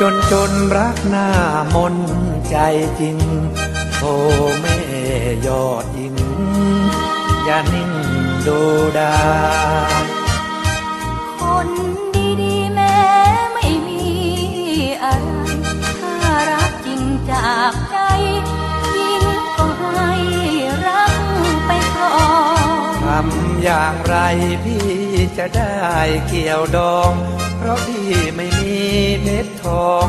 จนจนรักหน้ามนใจจริงโอ้แม่ยอดยิงอย่านิ่งดูดา อย่างไรพี่จะได้เกี่ยวดอง เพราะพี่ไม่มีเพชรทอง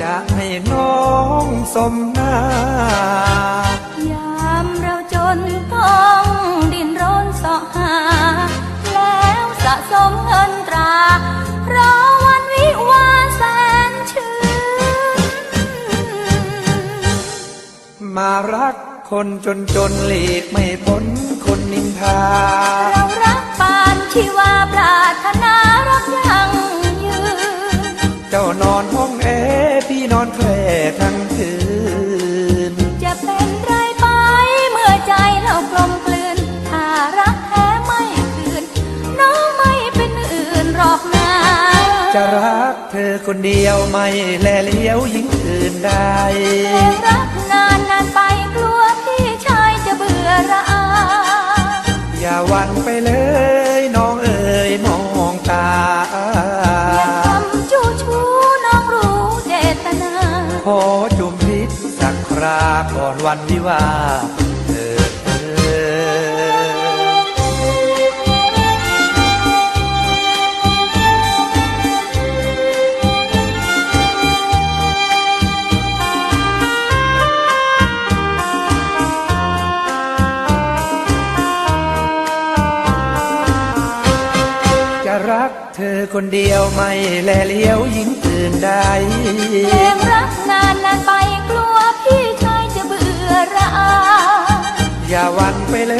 จะให้น้องสมนายามเราจนต้องดิ้นรนสาะหา แล้วสะสมเงินตรา เพรอวันวิวาแสนชื่นมารักคนจนจนหลีกไม่พ้น จ้านอนห้องแอร์พี่นอนแคร่ทั้งคืน จะเป็นไรไปเมื่อใจเรากลมกลืนถ้ารักแท้ไม่คืน น้องไม่เป็นอื่นหรอกนาจะรักเธอคนเดียวไม่แลเลี้ยวหญิงอื่นใดแต่รักนานนานไป ขอจุมพิษสักคราก่อนวันวิวา เธอคนเดียวไม่แลเลี้ยวยิ่งตื่นได้เพลงรักนานนานไปกลัวพี่ชายจะเบื่อราอย่าวันไปเล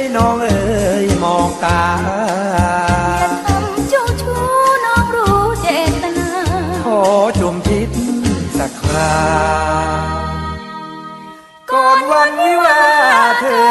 ย น้องเอ๋ยมองตาทำเจ้ชู้น้องรู้เจตนาขอจมทิศสักคราก่อนวันวิวาเธอ